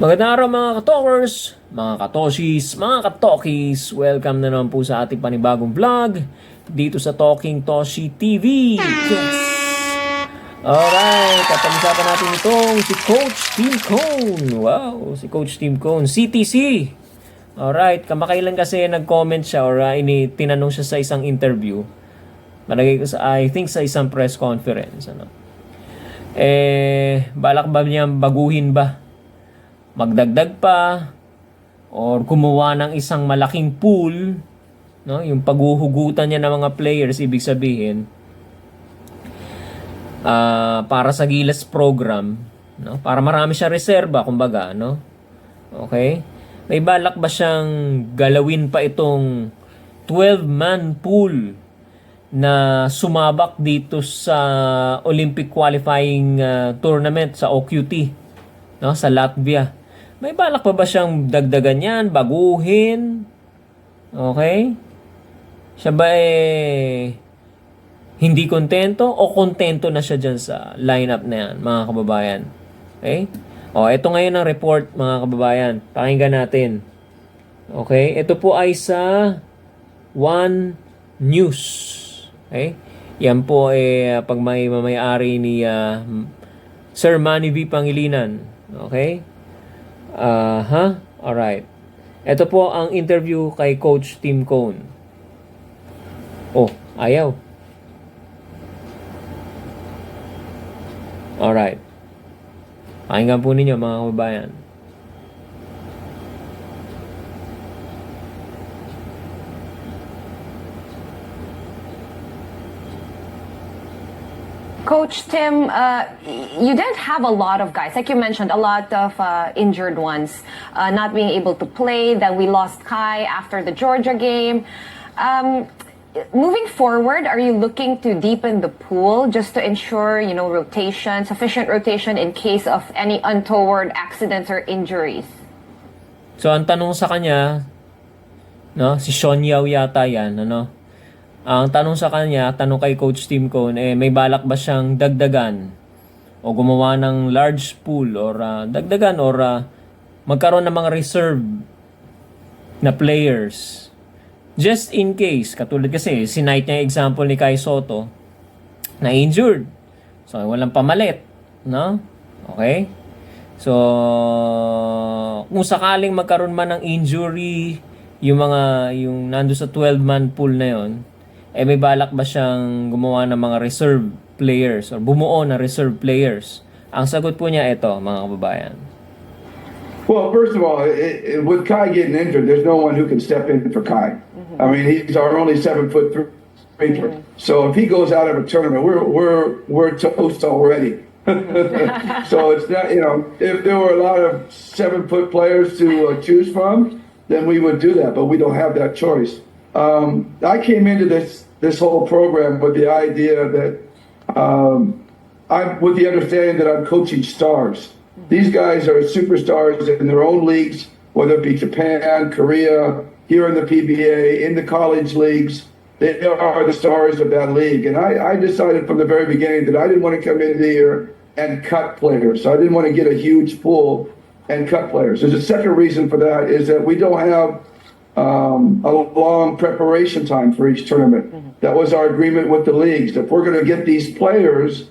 Magandang araw mga katokers, mga katoshis, mga katokis. Welcome na naman po sa ating panibagong vlog dito sa Talking Toshi TV. Yes! Alright, kapag-usapan natin itong si Coach Tim Cone. Wow, si Coach Tim Cone. CTC. Alright, kamakailan kasi nag-comment siya or uh, ini, tinanong siya sa isang interview. Malagay ko sa, I think sa isang press conference. Ano. Eh, balak ba niya baguhin ba magdagdag pa or kumuha ng isang malaking pool, no? Yung paghuhugutan niya ng mga players ibig sabihin ah, para sa Gilas program, no? Para marami siya reserba kumbaga, no? Okay? May balak ba siyang galawin pa itong 12-man pool na sumabak dito sa Olympic qualifying ah, tournament sa OQT, no? Sa Latvia. May balak pa ba siyang dagdagan yan, baguhin? Okay? Siya ba eh hindi kontento o kontento na siya dyan sa lineup na yan, mga kababayan? Okay? O, ito ngayon ang report, mga kababayan. Pakinggan natin. Okay? Ito po ay sa One News. Okay? Yan po eh pag may mamayari ni ah, Sir Manny V. Pangilinan. Okay? Aha, alright. Ito po ang interview kay Coach Tim Cone. Oh, ayaw. Alright. Pakinggan po ninyo mga kababayan. Coach Tim, uh, you didn't have a lot of guys, like you mentioned, a lot of uh, injured ones uh, not being able to play. Then we lost Kai after the Georgia game. Um, moving forward, are you looking to deepen the pool just to ensure, you know, rotation, sufficient rotation in case of any untoward accidents or injuries? So, ang tanong sa kanya, no, si Sean Yao yata yan, ano? Ang tanong sa kanya, tanong kay Coach Tim Cone, eh, may balak ba siyang dagdagan o gumawa ng large pool or ah, dagdagan or ah, magkaroon ng mga reserve na players? Just in case katulad kasi sinight niya example ni Kai Soto na injured. So walang pamalit no? Okay? So kung sakaling magkaroon man ng injury yung mga yung nando sa 12 man pool na yon eh may balak ba siyang gumawa ng mga reserve players or bumuo ng reserve players ang sagot po niya ito mga kababayan Well, first of all, it, it, with Kai getting injured, there's no one who can step in for Kai. I mean, he's our only seven foot three. So if he goes out of a tournament, we're we're we're toast already. so it's not you know if there were a lot of seven foot players to uh, choose from, then we would do that. But we don't have that choice. Um, I came into this this whole program with the idea that um, I'm with the understanding that I'm coaching stars. These guys are superstars in their own leagues, whether it be Japan, Korea, here in the PBA, in the college leagues. They are the stars of that league. And I, I decided from the very beginning that I didn't want to come in here and cut players. So I didn't want to get a huge pool and cut players. There's a second reason for that is that we don't have um, a long preparation time for each tournament. That was our agreement with the leagues. If we're going to get these players,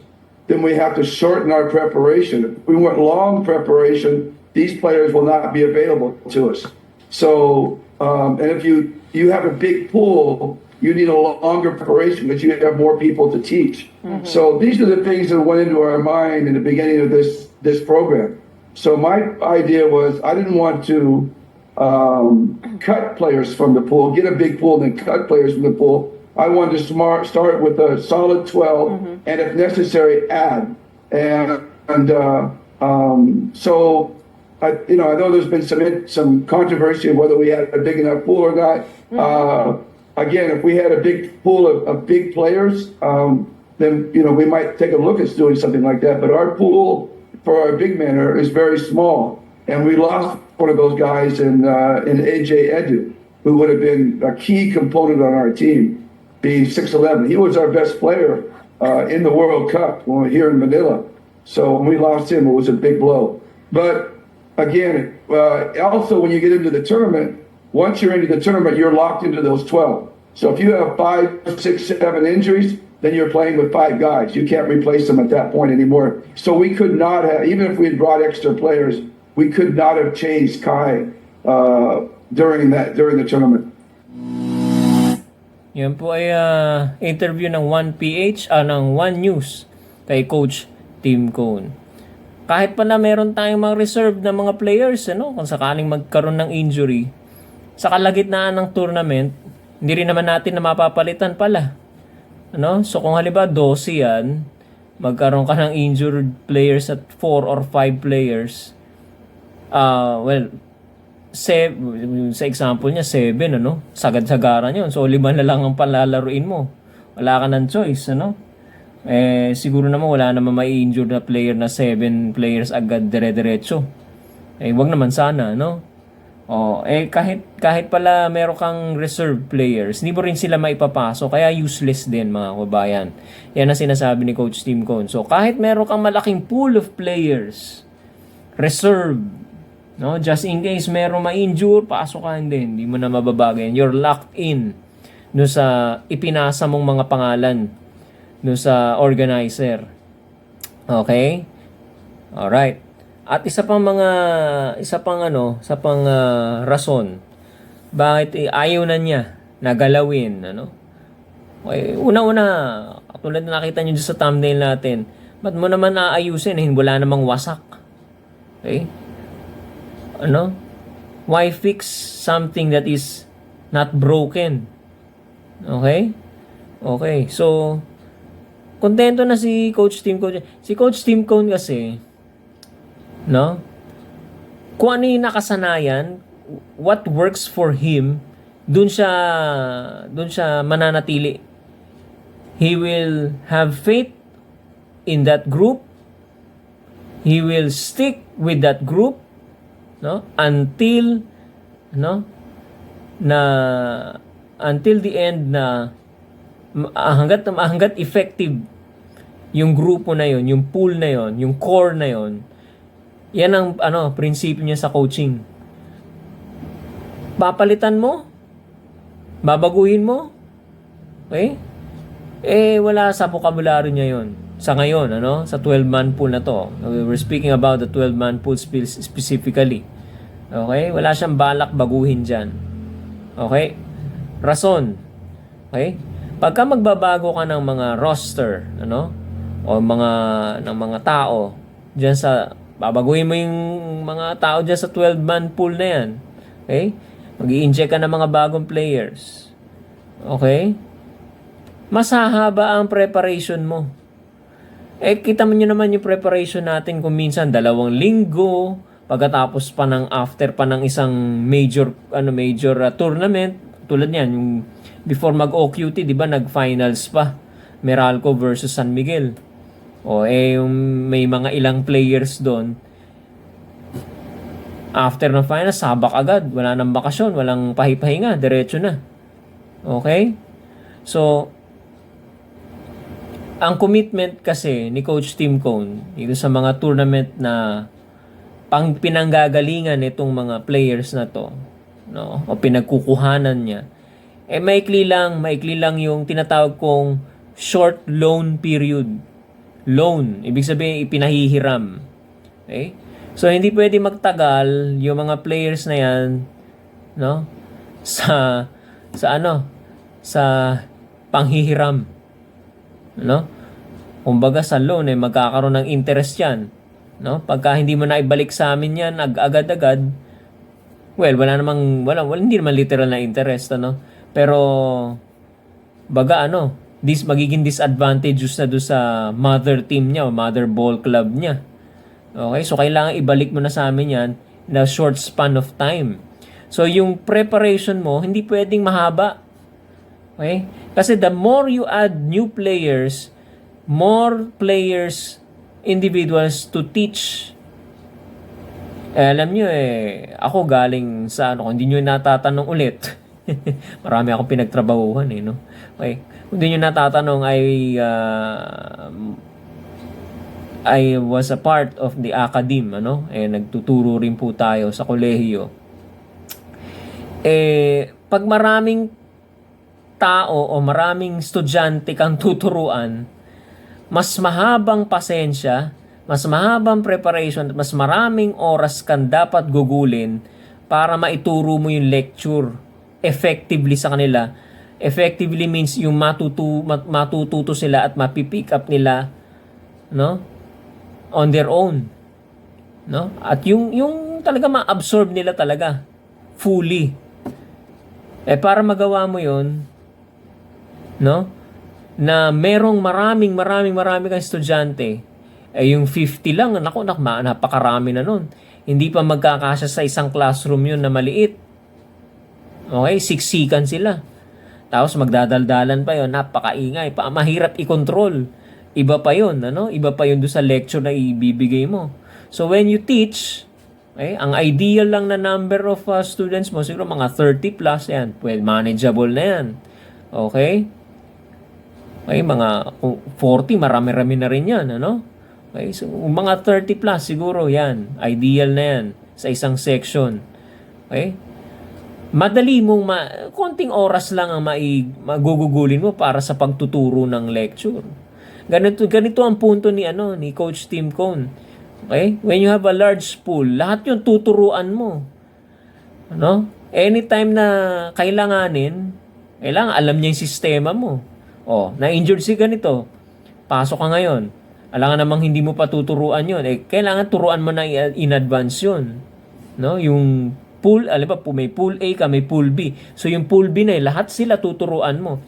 then we have to shorten our preparation. If we want long preparation, these players will not be available to us. So, um, and if you you have a big pool, you need a longer preparation because you have more people to teach. So these are the things that went into our mind in the beginning of this this program. So my idea was I didn't want to um, cut players from the pool, get a big pool, and then cut players from the pool. I wanted to smart, start with a solid 12, and if necessary, add. And, and uh, um, so, I, you know, I know there's been some some controversy of whether we had a big enough pool or not. Uh, again, if we had a big pool of, of big players, um, then you know we might take a look at doing something like that. But our pool for our big men are, is very small, and we lost one of those guys in uh, in AJ Edu, who would have been a key component on our team, being 6'11". He was our best player uh, in the World Cup when we were here in Manila. So when we lost him, it was a big blow. But again, uh, also when you get into the tournament, once you're into the tournament, you're locked into those 12. So if you have five, six, seven injuries, then you're playing with five guys. You can't replace them at that point anymore. So we could not have, even if we had brought extra players, we could not have changed Kai uh, during that during the tournament. Yan po ay ah, interview ng 1PH, ah, ng 1 News kay Coach Tim Cone. Kahit pa na meron tayong mga reserve na mga players, ano, kung sakaling magkaroon ng injury, sa kalagitnaan ng tournament, hindi rin naman natin na mapapalitan pala. Ano? So kung halimbawa 12 yan, magkaroon ka ng injured players at 4 or 5 players, ah well, se sa example niya, 7, ano? Sagad-sagaran yun. So, lima na lang ang palalaruin mo. Wala ka ng choice, ano? Eh, siguro naman wala naman may injured na player na 7 players agad dire-diretso. Eh, wag naman sana, no? Oh, eh kahit kahit pala meron kang reserve players, hindi mo rin sila maipapasok kaya useless din mga kabayan. Yan ang sinasabi ni Coach Tim Cone. So kahit meron kang malaking pool of players, reserve, no? Just in case meron ma-injure, pasok ka hindi, mo na mababagay. You're locked in no sa ipinasa mong mga pangalan no sa organizer. Okay? Alright. At isa pang mga isa pang ano, isa pang ah, rason bakit ayaw na niya na galawin, ano? Okay, una-una, tulad na nakita niyo sa thumbnail natin, ba't mo naman aayusin eh, wala namang wasak. Okay? Ano? Why fix something that is not broken? Okay? Okay, so, kontento na si Coach Tim Cone. Si Coach Tim Cone kasi, no? Kung ano yung nakasanayan, what works for him, dun siya, dun siya mananatili. He will have faith in that group. He will stick with that group, no? Until, no? Na, until the end na, ma- hanggat, hanggat effective yung grupo na yon, yung pool na yon, yung core na yon, yan ang ano, prinsipyo niya sa coaching. Papalitan mo? Babaguhin mo? Okay? Eh, wala sa vocabulary niya yon. Sa ngayon, ano? Sa 12-man pool na to. We're speaking about the 12-man pool spe- specifically. Okay? Wala siyang balak baguhin dyan. Okay? Rason. Okay? Pagka magbabago ka ng mga roster, ano? O mga ng mga tao diyan sa babaguhin mo yung mga tao diyan sa 12-man pool na yan. Okay? Mag-i-inject ka ng mga bagong players. Okay? Mas hahaba ang preparation mo. Eh, kita mo nyo naman yung preparation natin kung minsan dalawang linggo, pagkatapos pa ng after pa ng isang major ano major uh, tournament. Tulad niyan yung before mag OQT 'di ba nag-finals pa. Meralco versus San Miguel. O eh yung may mga ilang players doon. After ng finals sabak agad. Wala nang bakasyon walang pahipahinga diretso na. Okay? So ang commitment kasi ni Coach Tim Cone dito sa mga tournament na pang pinanggagalingan nitong mga players na to no o pinagkukuhanan niya eh maikli lang maikli lang yung tinatawag kong short loan period. Loan ibig sabihin ipinahihiram. Okay? So hindi pwede magtagal yung mga players na yan no sa sa ano sa panghihiram no? Kumbaga sa loan eh magkakaroon ng interest yan. No? Pagka hindi mo na ibalik sa amin yan ag- agad-agad well wala namang wala, wala hindi naman literal na interest ano? Pero baga ano this magiging disadvantageous na do sa mother team niya o mother ball club niya. Okay? So kailangan ibalik mo na sa amin yan in a short span of time. So yung preparation mo hindi pwedeng mahaba Okay? Kasi the more you add new players, more players, individuals to teach. Eh, alam nyo eh, ako galing sa ano, kung hindi nyo natatanong ulit, marami akong pinagtrabahuhan eh, no? Okay. Kung hindi nyo natatanong ay, ah, I was a part of the academe, ano? Eh, nagtuturo rin po tayo sa kolehiyo. Eh, pag maraming tao o maraming estudyante kang tuturuan, mas mahabang pasensya, mas mahabang preparation, at mas maraming oras kang dapat gugulin para maituro mo yung lecture effectively sa kanila. Effectively means yung matutu, mat- matututo sila at mapipick up nila no? On their own no? At yung yung talaga ma-absorb nila talaga fully. Eh para magawa mo yon no? Na merong maraming maraming maraming kang estudyante eh yung 50 lang nako nak napakarami na nun. Hindi pa magkakasya sa isang classroom yun na maliit. Okay siksikan sila. Tapos magdadaldalan pa yon napakaingay pa. Mahirap i-control. Iba pa yon ano? Iba pa yon do sa lecture na ibibigay mo. So when you teach okay, ang ideal lang na number of uh, students mo siguro mga 30 plus yan. Well manageable na yan. Okay Okay, mga kung 40, marami-rami na rin yan, ano? Okay, so mga 30 plus siguro yan. Ideal na yan sa isang section. Okay? Madali mong ma konting oras lang ang mai magugugulin mo para sa pagtuturo ng lecture. Ganito ganito ang punto ni ano ni Coach Tim Cone. Okay? When you have a large pool, lahat 'yung tuturuan mo. Ano? Anytime na kailanganin, kailangan alam niya yung sistema mo. Oh, na-injured si ganito. Pasok ka ngayon. Alangan namang hindi mo pa tuturuan yon. Eh, kailangan turuan mo na in advance yun. No? Yung pool, alam ba, may pool A ka, may pool B. So, yung pool B na yun, lahat sila tuturuan mo.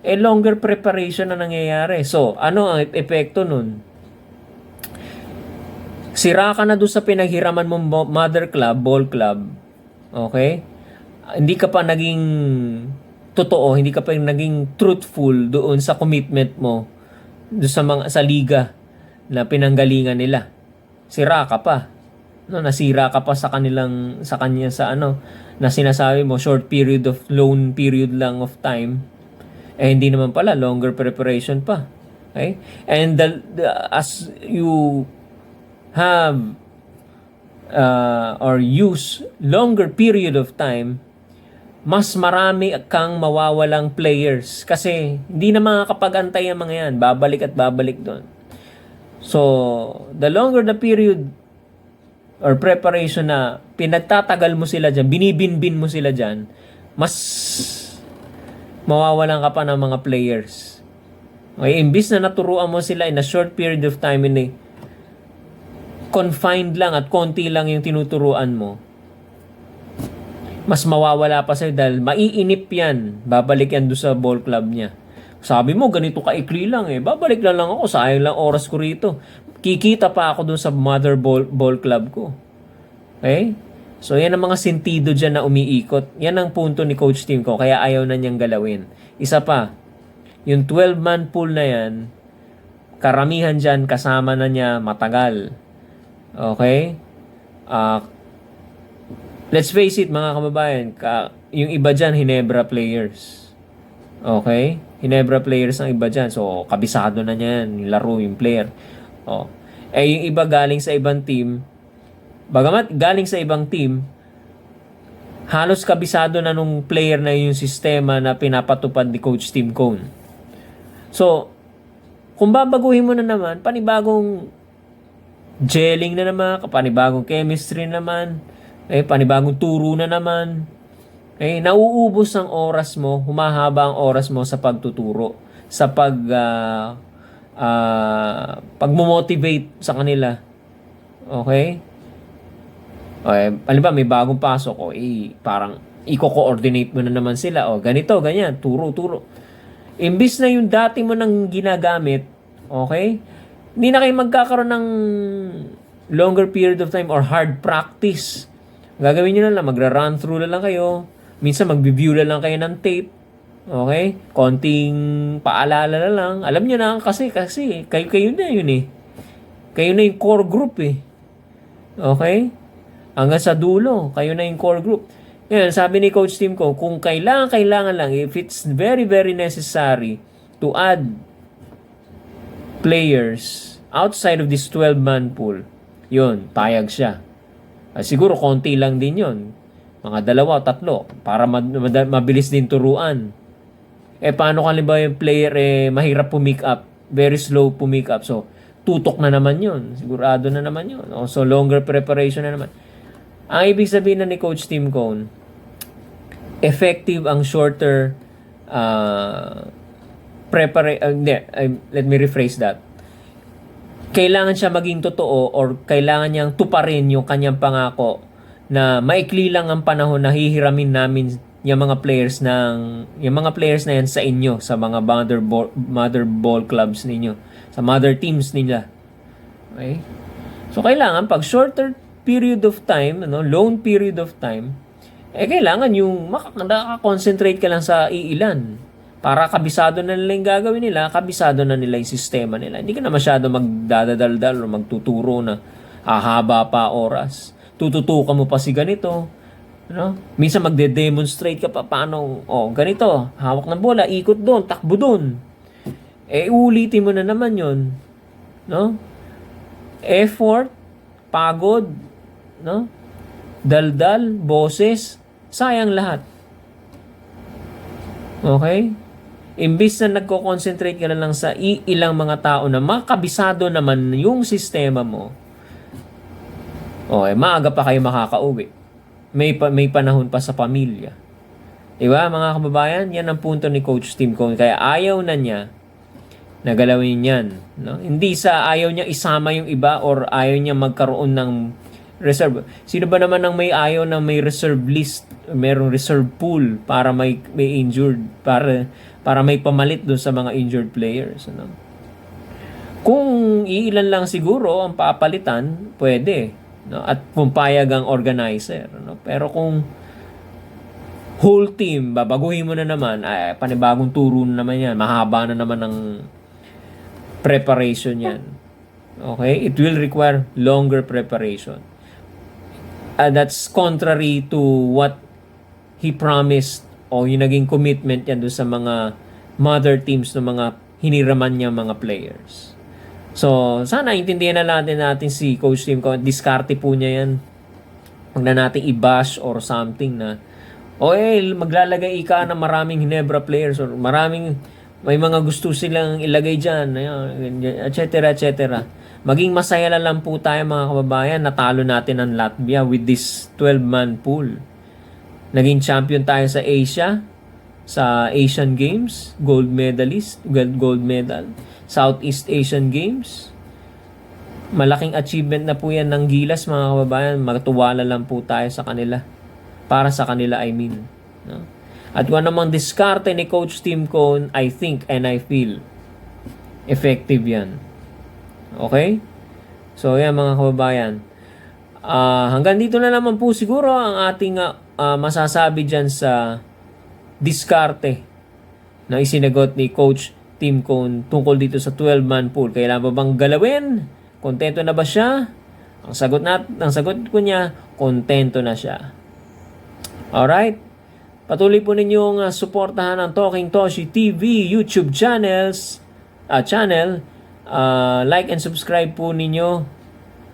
Eh, longer preparation na nangyayari. So, ano ang epekto nun? Sira ka na doon sa pinaghiraman mong mo- mother club, ball club. Okay? Hindi ka pa naging totoo, hindi ka pa naging truthful doon sa commitment mo doon sa mga sa liga na pinanggalingan nila. Sira ka pa. No, nasira ka pa sa kanilang sa kanya sa ano na sinasabi mo short period of loan period lang of time. Eh hindi naman pala longer preparation pa. Okay? And the, the as you have uh, or use longer period of time, mas marami kang mawawalang players. Kasi hindi na makakapag-antay ang mga yan. Babalik at babalik doon. So, the longer the period or preparation na pinagtatagal mo sila dyan, binibinbin mo sila dyan, mas mawawalan ka pa ng mga players. Okay, imbis na naturuan mo sila in a short period of time in a confined lang at konti lang yung tinuturuan mo, mas mawawala pa sa'yo dahil maiinip yan. Babalik yan doon sa ball club niya. Sabi mo, ganito kaikli lang eh. Babalik na lang ako. Sayang lang oras ko rito. Kikita pa ako doon sa mother ball, ball club ko. Okay? So, yan ang mga sentido dyan na umiikot. Yan ang punto ni Coach Tim ko. Kaya ayaw na niyang galawin. Isa pa, yung 12-man pool na yan, karamihan dyan kasama na niya matagal. Okay? Ah, let's face it mga kababayan, ka, yung iba dyan, Hinebra players. Okay? Hinebra players ang iba dyan. So, kabisado na niyan, yung laro, yung player. Oh. Eh, yung iba galing sa ibang team, bagamat galing sa ibang team, halos kabisado na nung player na yung sistema na pinapatupad ni Coach Tim Cone. So, kung babaguhin mo na naman, panibagong gelling na naman, panibagong chemistry naman, eh, panibagong turo na naman. Eh, nauubos ang oras mo, humahaba ang oras mo sa pagtuturo, sa pag ah, ah, pagmo-motivate sa kanila. Okay? Okay, ba, may bagong pasok, o eh, parang i-coordinate mo na naman sila, o ganito, ganyan, turo, turo. Imbis na yung dati mo nang ginagamit, okay, hindi na kayo magkakaroon ng longer period of time or hard practice. Gagawin nyo na lang, magra-run through na lang kayo. Minsan mag-view na lang kayo ng tape. Okay? Konting paalala na lang. Alam nyo na kasi, kasi kayo, kayo na yun eh. Kayo na yung core group eh. Okay? Hanggang sa dulo, kayo na yung core group. Yan, sabi ni Coach Tim ko, kung kailangan, kailangan lang, if it's very, very necessary to add players outside of this 12-man pool, yun, payag siya. Ah, siguro konti lang din yun. Mga dalawa tatlo para mabilis din turuan. Eh paano kung halimbawa yung player eh mahirap pumick up, very slow pumick up. So tutok na naman yun. Sigurado na naman yun. So longer preparation na naman. Ang ibig sabihin na ni Coach Tim Cone, effective ang shorter uh, prepare uh, hindi, um, let me rephrase that kailangan siya maging totoo or kailangan niyang tuparin yung kanyang pangako na maikli lang ang panahon na hihiramin namin yung mga players ng yung mga players na yan sa inyo sa mga mother ball, mother ball clubs ninyo sa mother teams nila. Okay? So kailangan pag shorter period of time ano long period of time eh kailangan yung makaka-concentrate ka lang sa iilan para kabisado na nila yung gagawin nila, kabisado na nila yung sistema nila. Hindi ka na masyado magdadadaldal o magtuturo na ahaba pa oras. Tututukan mo pa si ganito. Ano? Minsan magde-demonstrate ka pa paano, oh, ganito, hawak ng bola, ikot doon, takbo doon. Eh, ulitin mo na naman yon No? Effort, pagod, no? Daldal, boses, sayang lahat. Okay? Imbis na nagko-concentrate ka na lang sa ilang mga tao na makabisado naman yung sistema mo, okay, maaga pa kayo makakauwi. May, pa, may panahon pa sa pamilya. Diba, mga kababayan? Yan ang punto ni Coach Tim Cone. Kaya ayaw na niya na galawin yan. No? Hindi sa ayaw niya isama yung iba or ayaw niya magkaroon ng reserve. Sino ba naman ang may ayaw na may reserve list, merong reserve pool para may may injured para para may pamalit doon sa mga injured players, ano? Kung iilan lang siguro ang papalitan, pwede, no? At kung payag ang organizer, no? Pero kung whole team, babaguhin mo na naman, ay, panibagong turo na naman yan, mahaba na naman ang preparation yan. Okay? It will require longer preparation. Uh, that's contrary to what he promised o yung naging commitment yan doon sa mga mother teams ng mga hiniraman niya mga players. So, sana intindihan na natin natin si Coach Tim kung diskarte po niya yan. Huwag na natin i-bash or something na o eh, maglalagay ika ng maraming Hinebra players or maraming may mga gusto silang ilagay dyan, ayan, et cetera, et cetera. Maging masaya na lang po tayo mga kababayan, natalo natin ang Latvia with this 12-man pool. Naging champion tayo sa Asia, sa Asian Games, gold medalist, gold, medal. Southeast Asian Games. Malaking achievement na po yan ng Gilas mga kababayan. Matuwala lang po tayo sa kanila. Para sa kanila, I mean. No? At kung namang diskarte ni Coach Tim Cone, I think and I feel effective yan. Okay? So, yan mga kababayan. Ah, hanggang dito na naman po siguro ang ating ah, ah, masasabi dyan sa diskarte na isinagot ni Coach Tim Cone tungkol dito sa 12-man pool. Kailangan ba bang galawin? Kontento na ba siya? Ang sagot na, ang sagot ko niya, kontento na siya. Alright? Patuloy po ninyong uh, suportahan ang Talking Toshi TV YouTube channels, ah, channel. Ah, like and subscribe po ninyo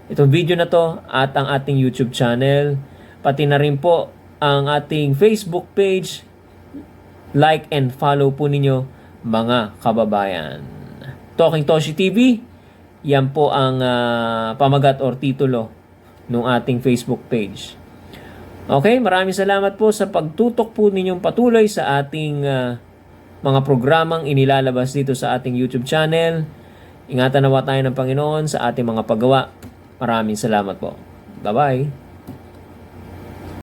itong video na to at ang ating YouTube channel. Pati na rin po ang ating Facebook page. Like and follow po ninyo mga kababayan. Talking Toshi TV, yan po ang ah, pamagat or titulo ng ating Facebook page. Okay, maraming salamat po sa pagtutok po ninyong patuloy sa ating ah, mga programang inilalabas dito sa ating YouTube channel. Ingatan nawa tayo ng Panginoon sa ating mga paggawa. Maraming salamat po. Bye-bye.